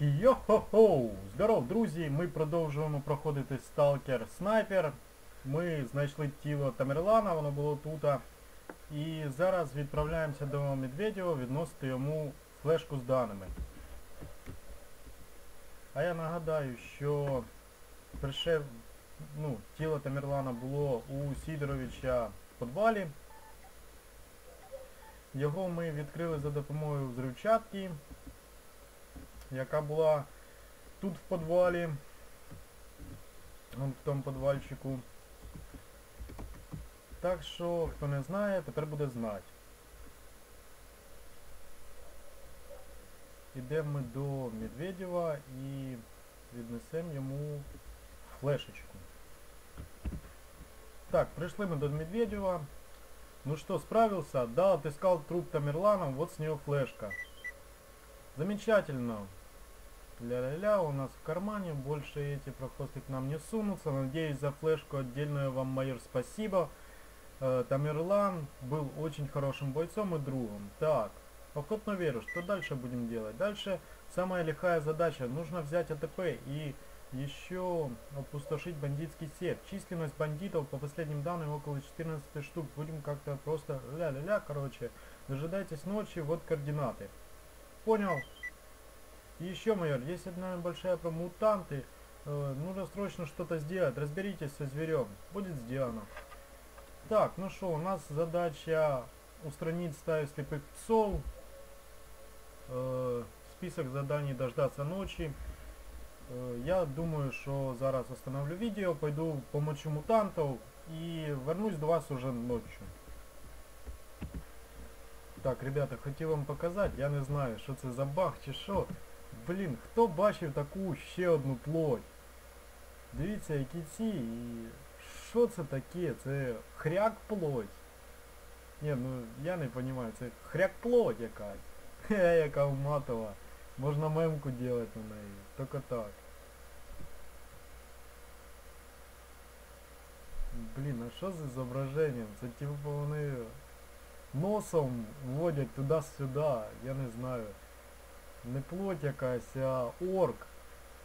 Йо-хо-хо! Здоров, друзі! Ми продовжуємо проходити Сталкер Снайпер. Ми знайшли тіло Тамерлана, воно було тут. І зараз відправляємося до Медведєва відносити йому флешку з даними. А я нагадаю, що перше ну, тіло Тамерлана було у Сідоровича в підвалі. Його ми відкрили за допомогою взривчатки яка була тут в підвалі. Вон в тому підвальчику. Так що, хто не знає, тепер буде знати. Ідемо ми до Медведєва і віднесемо йому флешечку. Так, пришли мы до Медведева. Ну что, справился? Да, отыскал труп Тамерлана, вот с него флешка. Замечательно. Ля-ля-ля, у нас в кармане, больше эти прохвосты к нам не сунутся. Надеюсь, за флешку отдельное вам, майор, спасибо. Э, Тамерлан был очень хорошим бойцом и другом. Так, охотно верю, что дальше будем делать? Дальше самая лихая задача. Нужно взять АТП и еще опустошить бандитский сейф. Численность бандитов, по последним данным, около 14 штук. Будем как-то просто ля-ля-ля, короче. Дожидайтесь ночи, вот координаты. Понял? Еще, майор, есть одна большая про мутанты. Э, нужно срочно что-то сделать. Разберитесь со зверем. Будет сделано. Так, ну что, у нас задача устранить стаю слепых псов. Э, список заданий дождаться ночи. Э, я думаю, что зараз остановлю видео, пойду помочу мутантов и вернусь до вас уже ночью. Так, ребята, хотів вам показати, я не знаю, що це за баг чи що. Блін, хто бачив таку ще одну плоть? Дивіться, які ці і... Що це таке? Це хряк плоть. Ні, ну я не розумію, це хряк плоть якась. Хе, яка матова. Можна мемку делать на неї. Тільки так. Блін, а що з зображенням? Це типу вони носом водять туди-сюди, я не знаю. Не плоть якась, а орк.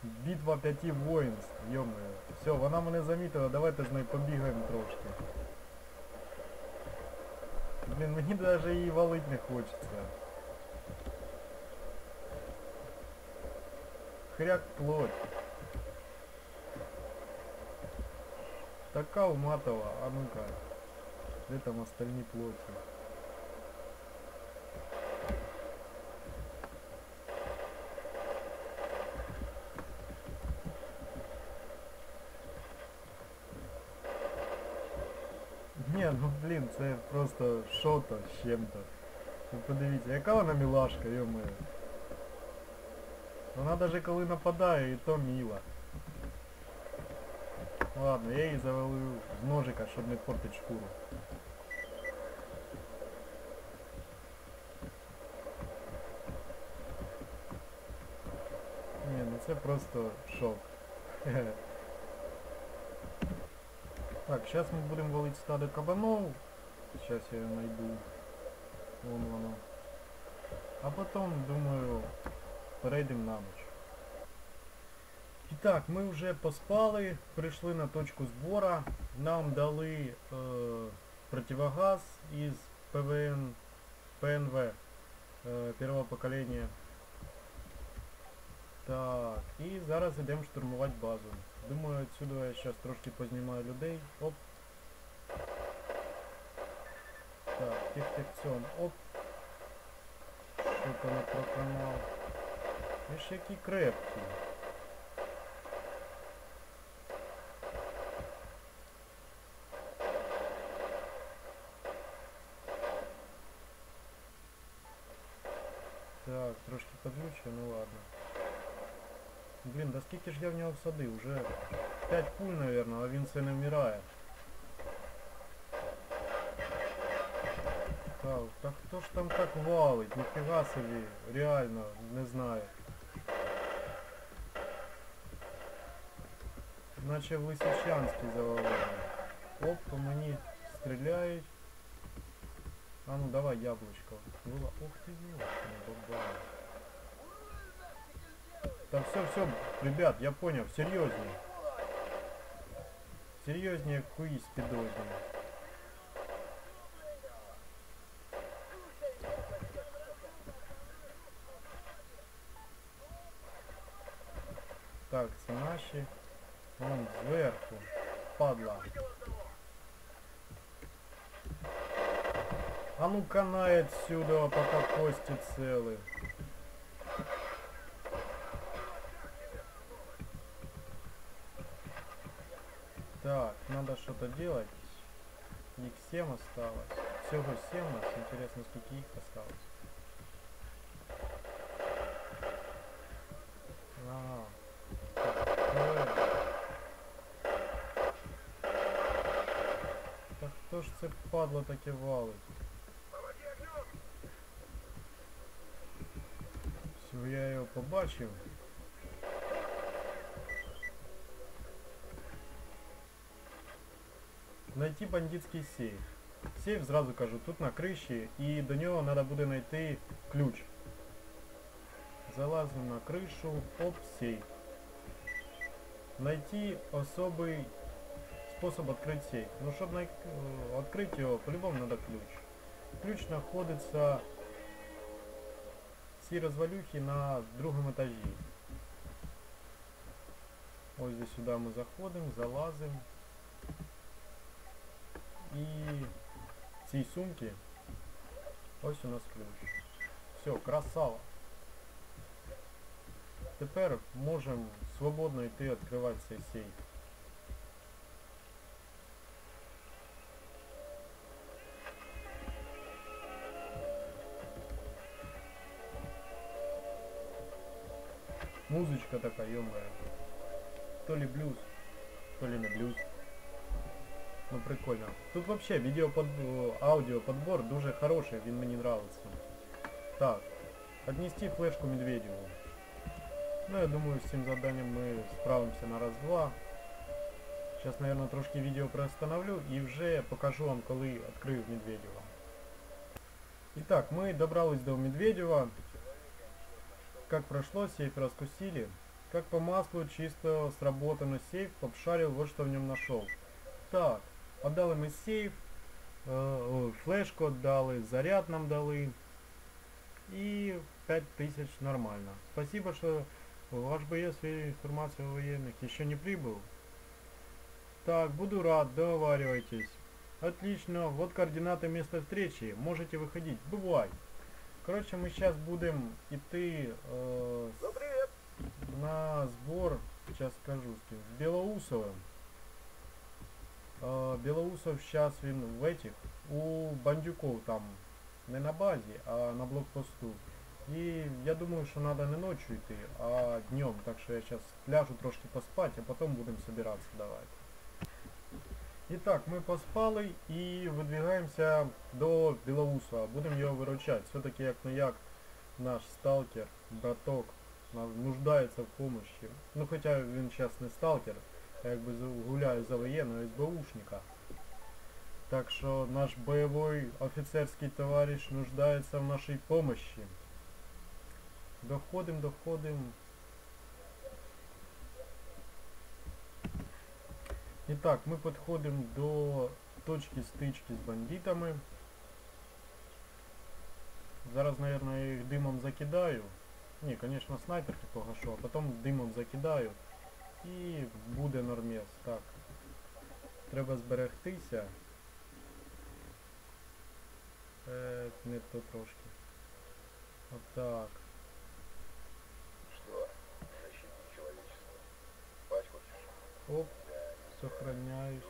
Битва п'яти воїнств, йомаю. Все, вона мене замітила, давайте з нею побігаємо трошки. Блін, мені навіть її валить не хочеться. Хряк плоть. Така уматова, а ну-ка. Где там остальные плоти? Ні, ну блін, це просто що-то з чим-то. Ви подивіться, яка вона мілашка, йомаю. Вона навіть коли нападає, і то міла. Ладно, я її завалю з ножика, щоб не портити шкуру. Ні, ну це просто шок. Так, сейчас мы будем валить стадо кабанов. Сейчас я ее найду. Вон воно. А потом, думаю, перейдемо на ночь. Итак, мы уже поспали, пришли на точку сбора. Нам дали э, противогаз из ПВН, ПНВ э, первого поколения. Так, і зараз йдемо штурмувати базу. Думаю, отсюда я зараз трошки познімаю людей. Оп. Так, тих-тих-цьом. Оп. Що-то не проканав. Ви ж які крепкі. Так, трошки подлюче, ну ладно. Блін, да скільки ж я в нього всадив? Уже 5 пуль, наверное, а він все не вмирає. Так, так хто ж там так валить? Ніфіга собі, реально, не знаю. Наче в Лисичанський завалили. Оп, по мені стріляють. А ну давай яблучко. Була. Ух ти, ёлка, баба. Да все, все, ребят, я понял, серьезнее. Серьезнее хуи спидознее. Так, це наші. Вон зверху. Падла. А ну канай отсюда, пока кости целы. Так, надо что-то делать. Их 7 осталось. Всего 7 у нас. Интересно, сколько их осталось. Хто ж це падла таке валить? Все, я його побачив. Найти бандитський сейф. Сейф, зразу кажу, тут на криші і до нього треба буде знайти ключ. Залазимо на кришу, оп, сейф. Найти особый способ открыть сейф. Ну, чтобы най- э, открыть его, по-любому надо ключ. Ключ находится в цій розвалюхи на другому етажі. Ось здесь сюди ми заходимо, залазимо. І в цій сумці ось у нас ключ. Все, красава. Тепер можемо свободно йти відкривати цей сейф. Музычка такая, ё-моё. То ли блюз, то ли не блюз. Ну прикольно. Тут вообще видео под аудіо подбор дуже хороший, він мені нравится. Так, отнести флешку Медведеву. Ну, я думаю, с этим заданием мы справимся на раз-два. Сейчас, наверное, трошки видео приостановлю и вже покажу вам, коли відкрию Медведева. Итак, мы добрались до Медведева. Как прошло, сейф раскусили. Как по маслу, чисто сработанный сейф, обшарил, вот что в нем нашел. Так, отдали ми сейф, о, флешку отдали, заряд нам дали. И 5000 нормально. Спасибо, что ваш боец информация о военных еще не прибыл. Так, буду рад, договаривайтесь. Отлично, вот координаты места встречи. Можете выходить. Бывай. Короче, мы сейчас будем идти э, с- на сбор, сейчас скажу, с кем, с Белоусовым. Э, Белоусов сейчас він в этих, у бандюков там, не на базі, а на блокпосту. І я думаю, що треба не ночью йти, а днем. Так що я зараз ляжу трошки поспати, а потім будемо собиратися давайте. Итак, мы поспали и выдвигаемся до Белоусова. Будем его выручать. Все-таки як не як наш сталкер, браток, на- нуждається в помощи. Ну хоча він зараз не сталкер, а якби за- гуляє за воєнного СБУшника. Так що наш бойовий офіцерський товариш нуждається в нашій помощи. Доходим, доходим. Итак, мы подходим до точки стычки с бандитами. Зараз, наверное, я їх димом закидаю. Ні, конечно, снайперки погашу, а потом димом закидаю. І буде нормес. Так. Треба зберегтися. Е, не то трошки. Отак. Что? Защитник человечества. Спать хочешь? Оп, Сохраняюсь.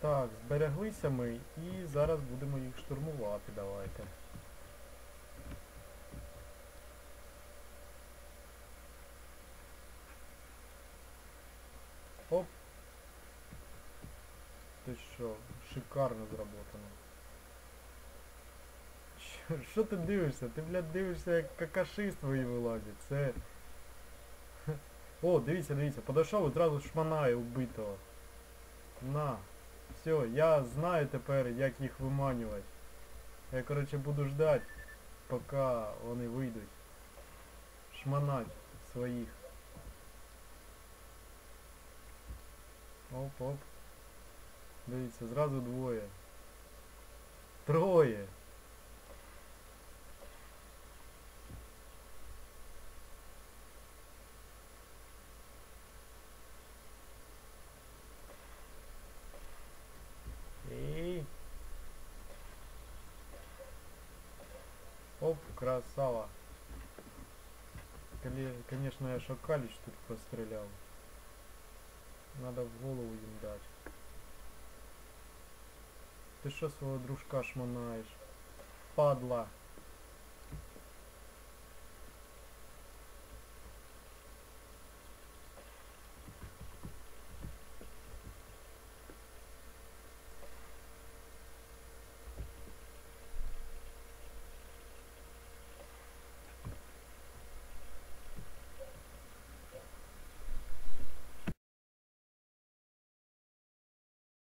Так, збереглися ми і зараз будемо їх штурмувати, давайте. Оп. Ти що, шикарно зроботано. Що- ти дивишся? Ти, блядь, дивишся, як какаши твої вилазять. Це... О, дивіться, дивіться, подійшов одразу шманає убитого. На. Все, я знаю тепер, як їх виманювати. Я, короче, буду ждать. пока вони вийдуть. Шманать своїх. Оп, оп. Дивіться, зразу двоє. Троє. Оп, красава. Конечно, я шакалич тут прострелял. Надо в голову им дать. Ты что своего дружка шманаешь? Падла.